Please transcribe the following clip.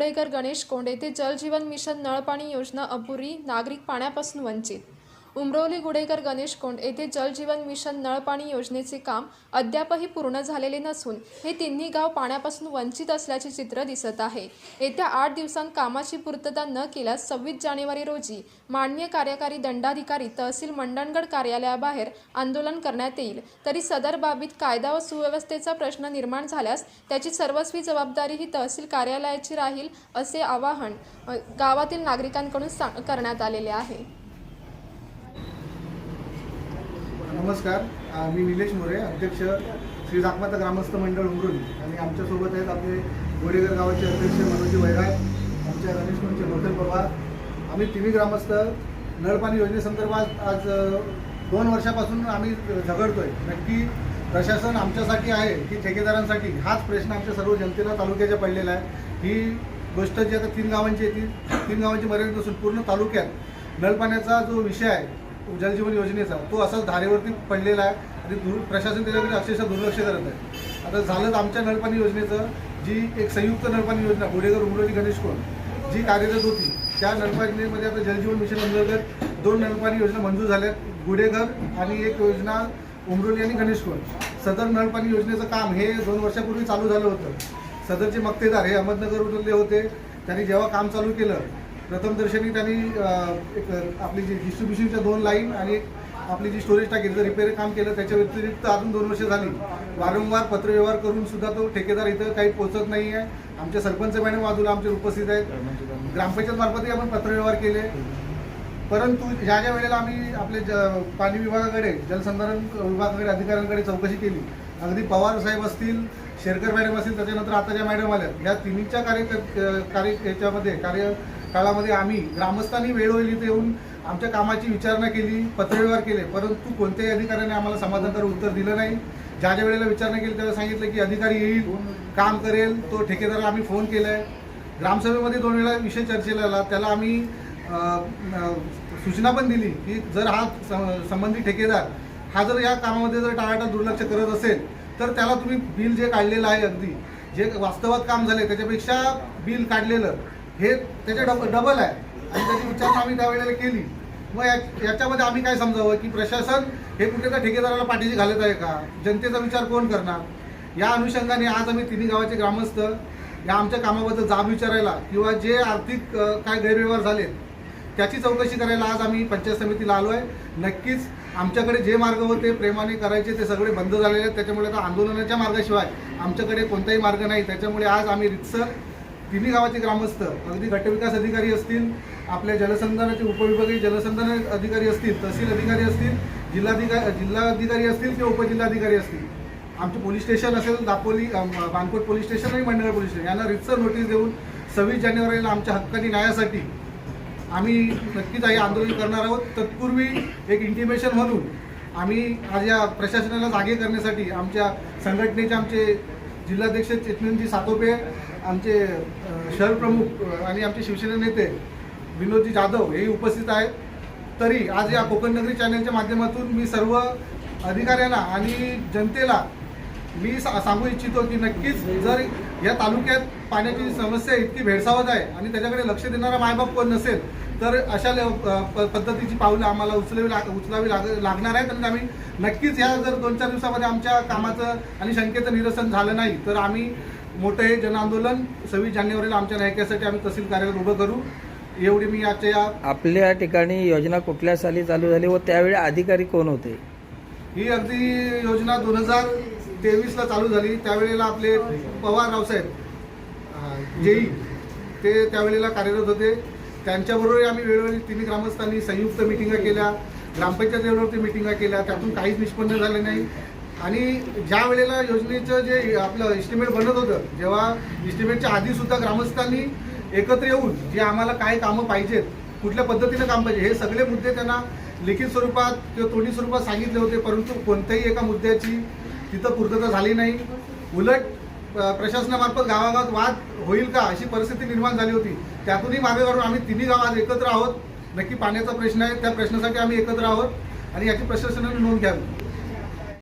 Kudekar Ganesh Conde ते जलजीवन mission नळपाणी योजना अपुरी नागरिक पाण्यापासून वंचित उमरवली गुडेकर गणेशकोंड येथे जलजीवन मिशन नळपाणी योजनेचे काम अद्यापही पूर्ण झालेले नसून हे तिन्ही गाव पाण्यापासून वंचित असल्याचे चित्र दिसत आहे. येत्या आठ दिवसांत कामाची पूर्तता न केल्यास सव्वीस जानेवारी रोजी मान्य कार्यकारी दंडाधिकारी तहसील मंडणगड कार्यालयाबाहेर आंदोलन करण्यात येईल. तरी सदर बाबीत कायदा व सुव्यवस्थेचा प्रश्न निर्माण झाल्यास त्याची सर्वस्वी जबाबदारी ही तहसील कार्यालयाची राहील असे आवाहन गावातील नागरिकांकडून सा करण्यात आलेले आहे. नमस्कार मी निलेश मोरे अध्यक्ष श्री जाकमाता ग्रामस्थ मंडळ उमरोली आणि आमच्यासोबत आहेत आपले गोडेगर गावाचे अध्यक्ष मनोजी वैराग आमच्या रमेश मंच मोठे पवार. आम्ही तिन्ही ग्रामस्थ नळपाणी योजनेसंदर्भात आज दोन वर्षापासून आम्ही झगडतोय. नक्की प्रशासन आमच्यासाठी आहे की ठेकेदारांसाठी? हाच प्रश्न आमच्या सर्व जनतेला तालुक्याच्या पडलेला आहे. ही गोष्ट जी आता तीन गावांची आहे ती तीन गावांची मर्यादित नसून पूर्ण तालुक्यात नळपाण्याचा जो विषय आहे जलजीवन योजनेचा तो असाच धारेवरती पडलेला आहे. आणि दुर प्रशासन त्याच्याकडे अक्षरशः दुर्लक्ष करत आहे. आता झालं आमच्या नळपाणी योजनेचं जी एक संयुक्त नळपाणी योजना गोडेगर उमरोली गणेशकोण जी कार्यरत होती त्या नळपाणीमध्ये आता जलजीवन मिशन अंतर्गत दोन नळपाणी योजना मंजूर झाल्या गुडेघर आणि एक योजना उमरोली आणि गणेशकोण सदर नळपाणी योजनेचं काम हे दोन वर्षापूर्वी चालू झालं होतं. सदरचे मक्तेदार हे अहमदनगरमधले होते. त्यांनी जेव्हा काम चालू केलं प्रथमदर्शनी त्यांनी एक आपली जी डिस्ट्रीब्युशनच्या दोन लाईन आणि एक आपली जी स्टोरेज टाकीचं रिपेअर काम केलं त्याच्या व्यतिरिक्त अजून दोन वर्ष झाली. वारंवार पत्रव्यवहार करून सुद्धा तो ठेकेदार इथं काही पोहोचत नाही आहे आमच्या सरपंच मॅडम बाजूला आमचे उपस्थित आहेत. ग्रामपंचायत मार्फतही आपण पत्रव्यवहार केले. परंतु ह्या ज्या वेळेला आम्ही आपले ज पाणी विभागाकडे जलसंधारण विभागाकडे अधिकाऱ्यांकडे चौकशी केली अगदी पवार साहेब असतील शेरकर मॅडम असतील त्याच्यानंतर आता ज्या मॅडम आल्या ह्या तिन्हीच्या कार्य कार्य याच्यामध्ये कार्य काळामध्ये आम्ही ग्रामस्थांनी वेळोवेळी इथे येऊन आमच्या कामाची विचारणा केली पत्रव्यवहार केले. परंतु कोणत्याही अधिकाऱ्याने आम्हाला समाधानकारक उत्तर दिलं नाही. ज्या ज्या वेळेला विचारणा केली त्याला सांगितलं की अधिकारी येईल काम करेल तो ठेकेदाराला आम्ही फोन केलाय. ग्रामसभेमध्ये दोन वेळा विषय चर्चेला आला. त्याला आम्ही सूचना पण दिली की जर हा संबंधित ठेकेदार हा जर या कामामध्ये जर टाळाटाळ दुर्लक्ष करत असेल तर त्याला तुम्ही बिल जे काढलेलं आहे अगदी जे वास्तवात काम झाले त्याच्यापेक्षा बिल काढलेलं हे त्याच्या डब डबल आहे. आणि त्याची विचारणा आम्ही त्यावेळेला केली. मग या याच्यामध्ये आम्ही काय समजावं की प्रशासन हे कुठे त्या ठेकेदाराला पाठीशी घालत आहे का? जनतेचा विचार कोण करणार? या अनुषंगाने आज आम्ही तिन्ही गावाचे ग्रामस्थ या आमच्या कामाबद्दल जाब विचारायला किंवा जे आर्थिक काय गैरव्यवहार झाले त्याची चौकशी करायला आज आम्ही पंचायत समितीला आलो आहे नक्कीच आमच्याकडे जे मार्ग होते प्रेमाने करायचे ते सगळे बंद झालेले आहेत. त्याच्यामुळे आता आंदोलनाच्या मार्गाशिवाय आमच्याकडे कोणताही मार्ग नाही. त्याच्यामुळे आज आम्ही रितसर तिन्ही गावाचे ग्रामस्थ अगदी गटविकास अधिकारी असतील आपल्या जलसंधानाचे उपविभागीय जलसंधान अधिकारी असतील तहसील अधिकारी असतील जिल्हाधिकारी जिल्हाधिकारी असतील किंवा उपजिल्हाधिकारी असतील. आमचे पोलीस स्टेशन असेल दापोली बानकोट पोलीस स्टेशन आणि मंडळ पोलीस स्टेशन. यांना रितसर नोटीस देऊन सव्वीस जानेवारीला आमच्या हक्काची न्यायासाठी आम्ही नक्कीच हे आंदोलन करणार आहोत. तत्पूर्वी एक इंटिमेशन म्हणून आम्ही आज या प्रशासनाला जागे करण्यासाठी आमच्या संघटनेचे आमचे जिल्हाध्यक्ष चेतनजी सातोपे आमचे शहर प्रमुख आणि आमचे शिवसेना नेते विनोदजी जाधव हेही उपस्थित आहेत. तरी आज या कोकण नगरी चॅनलच्या माध्यमातून मी सर्व अधिकाऱ्यांना आणि जनतेला मी सा- सांगू इच्छितो की नक्कीच जर या तालुक्यात पाण्याची समस्या इतकी भेडसावत आहे आणि त्याच्याकडे लक्ष देणारा मायबाप कोण नसेल तर अशा प- पद्धतीची पावलं आम्हाला उचलावी लाग उचलावी लाग लागणार आहेत. आणि आम्ही नक्कीच ह्या जर दोन चार दिवसामध्ये आमच्या कामाचं आणि शंकेचं निरसन झालं नाही तर आम्ही मोठं हे जनआंदोलन सव्वीस जानेवारीला आमच्या नायकासाठी आम्ही तहसील कार्यालय उभं करू. एवढी मी आजच्या या आपल्या ठिकाणी योजना कुठल्या साली चालू झाली व त्यावेळी अधिकारी कोण होते? ही अगदी योजना दोन हजार तेवीसला चालू झाली. त्यावेळेला आपले पवार रावसाहेब जेई ते त्यावेळेला कार्यरत होते. त्यांच्याबरोबर आम्ही वेळोवेळी तिन्ही ग्रामस्थांनी संयुक्त मिटिंगा केल्या. ग्रामपंचायत लेवलवरती मिटिंगा केल्या. त्यातून काहीच निष्पन्न झाले नाही. आणि ज्या वेळेला योजनेचं जे आपलं इस्टिमेट बनत होतं जेव्हा इस्टिमेटच्या आधी सुद्धा ग्रामस्थांनी एकत्र येऊन जे आम्हाला काय कामं पाहिजेत कुठल्या पद्धतीनं काम पाहिजे हे सगळे मुद्दे त्यांना लिखित स्वरूपात किंवा तोंडी स्वरूपात सांगितले होते परंतु कोणत्याही एका मुद्द्याची तिथं पूर्तता झाली नाही. उलट प्रशासनामार्फत गावागावात वाद होईल का अशी परिस्थिती निर्माण झाली होती त्यातूनही मागे काढून आम्ही तिन्ही गावात एकत्र आहोत. नक्की पाण्याचा प्रश्न आहे त्या प्रश्नासाठी आम्ही एकत्र आहोत आणि याची प्रशासनाने नोंद घ्यावी.